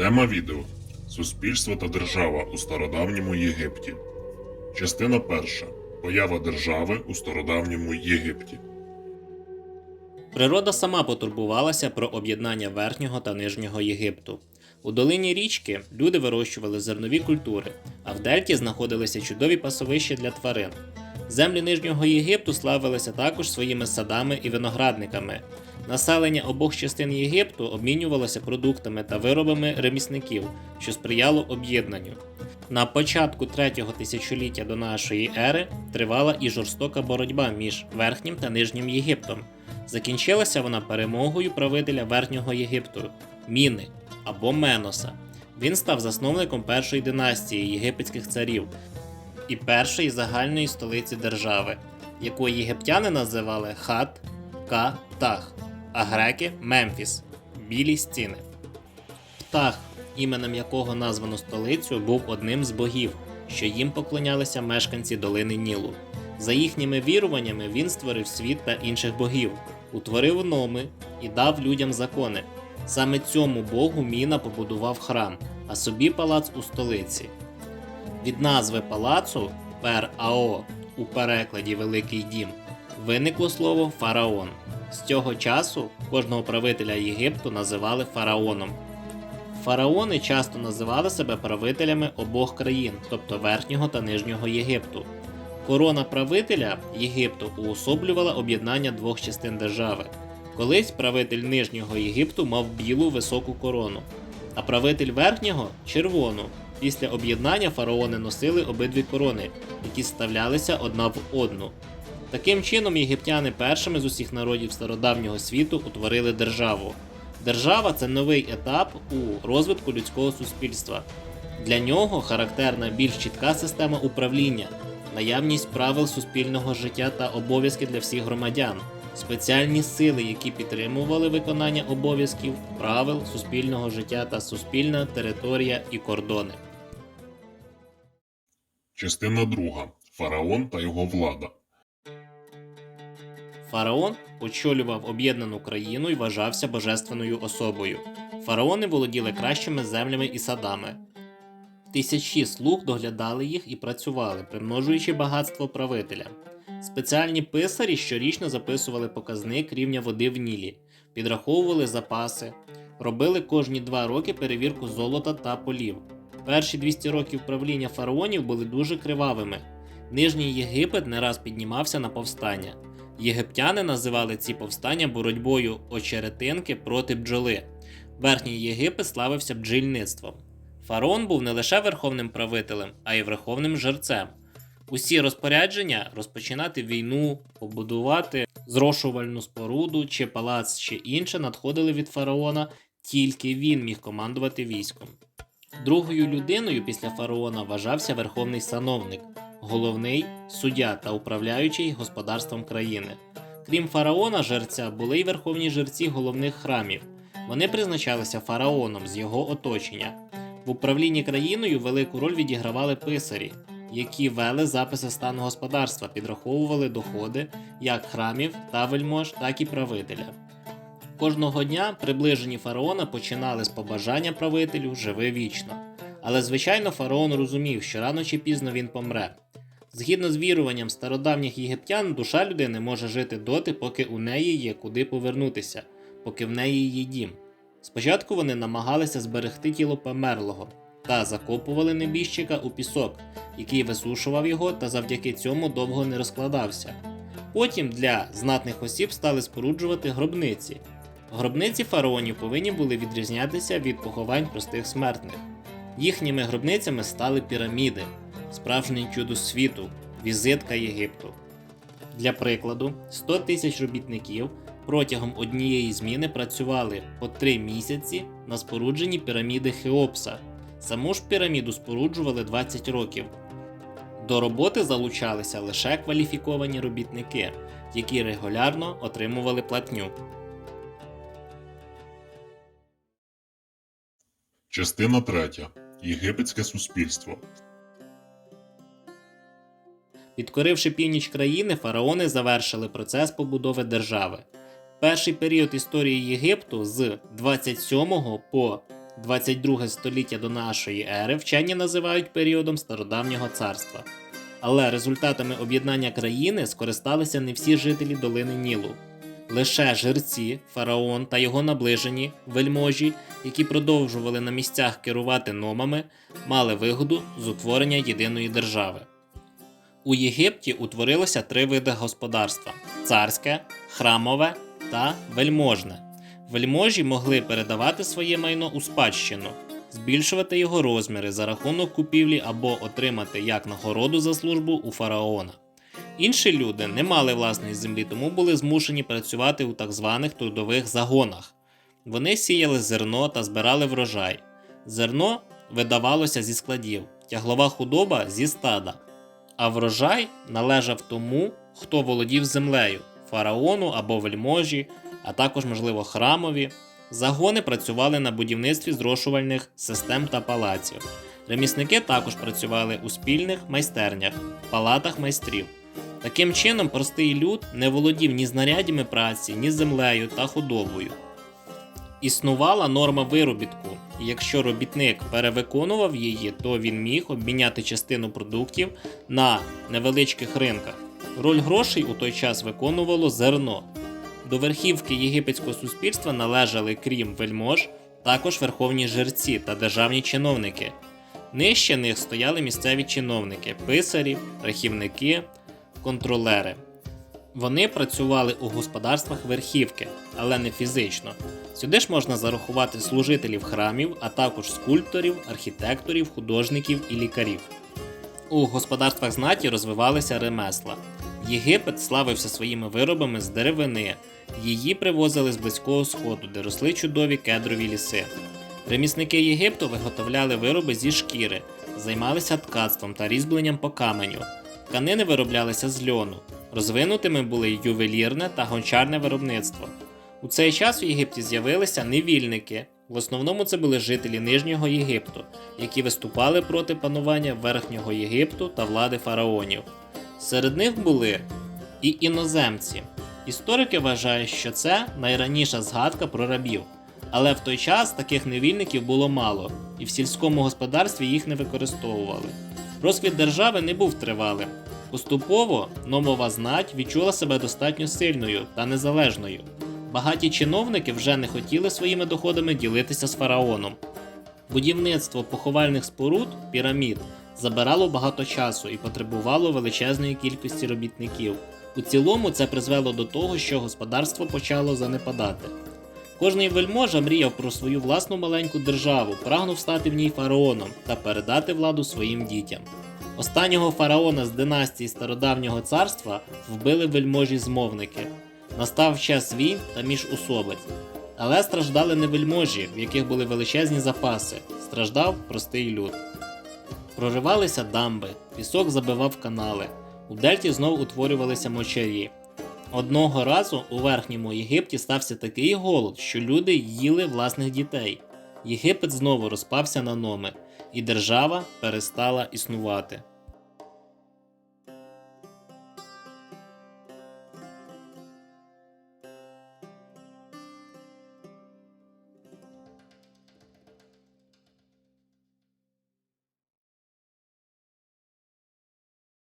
Тема відео Суспільство та держава у стародавньому Єгипті. Частина перша. Поява держави у стародавньому Єгипті. Природа сама потурбувалася про об'єднання верхнього та нижнього Єгипту. У долині річки люди вирощували зернові культури, а в дельті знаходилися чудові пасовища для тварин. Землі нижнього Єгипту славилися також своїми садами і виноградниками. Населення обох частин Єгипту обмінювалося продуктами та виробами ремісників, що сприяло об'єднанню. На початку третього тисячоліття до нашої ери тривала і жорстока боротьба між верхнім та нижнім Єгиптом. Закінчилася вона перемогою правителя Верхнього Єгипту Міни або Меноса. Він став засновником першої династії єгипетських царів і першої загальної столиці держави, яку єгиптяни називали Хат Ка Тах, а греки Мемфіс білі стіни. Птах, іменем якого названо столицю, був одним з богів, що їм поклонялися мешканці долини Нілу. За їхніми віруваннями він створив світ та інших богів, утворив номи і дав людям закони. Саме цьому богу Міна побудував храм, а собі палац у столиці. Від назви палацу Пер-Ао у перекладі Великий Дім виникло слово фараон. З цього часу кожного правителя Єгипту називали фараоном. Фараони часто називали себе правителями обох країн, тобто Верхнього та Нижнього Єгипту. Корона правителя Єгипту уособлювала об'єднання двох частин держави. Колись правитель Нижнього Єгипту мав білу високу корону, а правитель Верхнього червону. Після об'єднання фараони носили обидві корони, які ставлялися одна в одну. Таким чином, єгиптяни першими з усіх народів стародавнього світу утворили державу. Держава це новий етап у розвитку людського суспільства. Для нього характерна більш чітка система управління, наявність правил суспільного життя та обов'язки для всіх громадян, спеціальні сили, які підтримували виконання обов'язків, правил суспільного життя та суспільна територія і кордони. Частина друга. Фараон та його влада. Фараон очолював об'єднану країну і вважався божественною особою. Фараони володіли кращими землями і садами. Тисячі слуг доглядали їх і працювали, примножуючи багатство правителя. Спеціальні писарі щорічно записували показник рівня води в Нілі, підраховували запаси, робили кожні два роки перевірку золота та полів. Перші 200 років правління фараонів були дуже кривавими. Нижній Єгипет не раз піднімався на повстання. Єгиптяни називали ці повстання боротьбою очеретинки проти бджоли. Верхній Єгипет славився бджільництвом. Фараон був не лише верховним правителем, а й верховним жерцем. Усі розпорядження розпочинати війну, побудувати зрошувальну споруду чи палац чи інше надходили від фараона, тільки він міг командувати військом. Другою людиною після фараона вважався верховний сановник, головний суддя та управляючий господарством країни. Крім фараона, жерця були й верховні жерці головних храмів. Вони призначалися фараоном з його оточення. В управлінні країною велику роль відігравали писарі, які вели записи стану господарства, підраховували доходи як храмів та вельмож, так і правителя. Кожного дня приближені фараона починали з побажання правителю живи вічно. Але звичайно фараон розумів, що рано чи пізно він помре. Згідно з віруванням стародавніх єгиптян, душа людини може жити доти, поки у неї є куди повернутися, поки в неї є дім. Спочатку вони намагалися зберегти тіло померлого та закопували небіжчика у пісок, який висушував його та завдяки цьому довго не розкладався. Потім для знатних осіб стали споруджувати гробниці. Гробниці фараонів повинні були відрізнятися від поховань простих смертних. Їхніми гробницями стали піраміди, справжнє чудо світу, візитка Єгипту. Для прикладу, 100 тисяч робітників протягом однієї зміни працювали по 3 місяці на спорудженні піраміди Хеопса. Саму ж піраміду споруджували 20 років. До роботи залучалися лише кваліфіковані робітники, які регулярно отримували платню. Частина третя. Єгипетське суспільство. Підкоривши північ країни, фараони завершили процес побудови держави. Перший період історії Єгипту з 27 по 22 століття до нашої ери вчені називають періодом стародавнього царства. Але результатами об'єднання країни скористалися не всі жителі долини Нілу. Лише жерці, фараон та його наближені, вельможі, які продовжували на місцях керувати номами, мали вигоду з утворення єдиної держави. У Єгипті утворилося три види господарства: царське, храмове та вельможне. Вельможі могли передавати своє майно у спадщину, збільшувати його розміри за рахунок купівлі або отримати як нагороду за службу у фараона. Інші люди не мали власної землі, тому були змушені працювати у так званих трудових загонах. Вони сіяли зерно та збирали врожай. Зерно видавалося зі складів, тяглова худоба зі стада, а врожай належав тому, хто володів землею фараону або вельможі, а також, можливо, храмові. Загони працювали на будівництві зрошувальних систем та палаців. Ремісники також працювали у спільних майстернях, палатах майстрів. Таким чином, простий люд не володів ні знарядями праці, ні землею та худобою. Існувала норма виробітку, і якщо робітник перевиконував її, то він міг обміняти частину продуктів на невеличких ринках. Роль грошей у той час виконувало зерно. До верхівки єгипетського суспільства належали, крім вельмож, також верховні жерці та державні чиновники. Нижче них стояли місцеві чиновники, писарі, рахівники, контролери. Вони працювали у господарствах верхівки, але не фізично. Сюди ж можна зарахувати служителів храмів, а також скульпторів, архітекторів, художників і лікарів. У господарствах знаті розвивалися ремесла. Єгипет славився своїми виробами з деревини. Її привозили з близького сходу, де росли чудові кедрові ліси. Ремісники Єгипту виготовляли вироби зі шкіри, займалися ткацтвом та різьбленням по каменю. Тканини вироблялися з льону. Розвинутими були ювелірне та гончарне виробництво. У цей час в Єгипті з'явилися невільники. В основному це були жителі Нижнього Єгипту, які виступали проти панування Верхнього Єгипту та влади фараонів. Серед них були і іноземці. Історики вважають, що це найраніша згадка про рабів. Але в той час таких невільників було мало, і в сільському господарстві їх не використовували. Розквіт держави не був тривалим. Поступово номова знать відчула себе достатньо сильною та незалежною. Багаті чиновники вже не хотіли своїми доходами ділитися з фараоном. Будівництво поховальних споруд пірамід забирало багато часу і потребувало величезної кількості робітників. У цілому це призвело до того, що господарство почало занепадати. Кожний вельможа мріяв про свою власну маленьку державу, прагнув стати в ній фараоном та передати владу своїм дітям. Останнього фараона з династії стародавнього царства вбили вельможі-змовники. Настав час війн та міжусобиць. Але страждали не вельможі, в яких були величезні запаси, страждав простий люд. Проривалися дамби, пісок забивав канали, у дельті знов утворювалися мочарі. Одного разу у верхньому Єгипті стався такий голод, що люди їли власних дітей. Єгипет знову розпався на номи, і держава перестала існувати.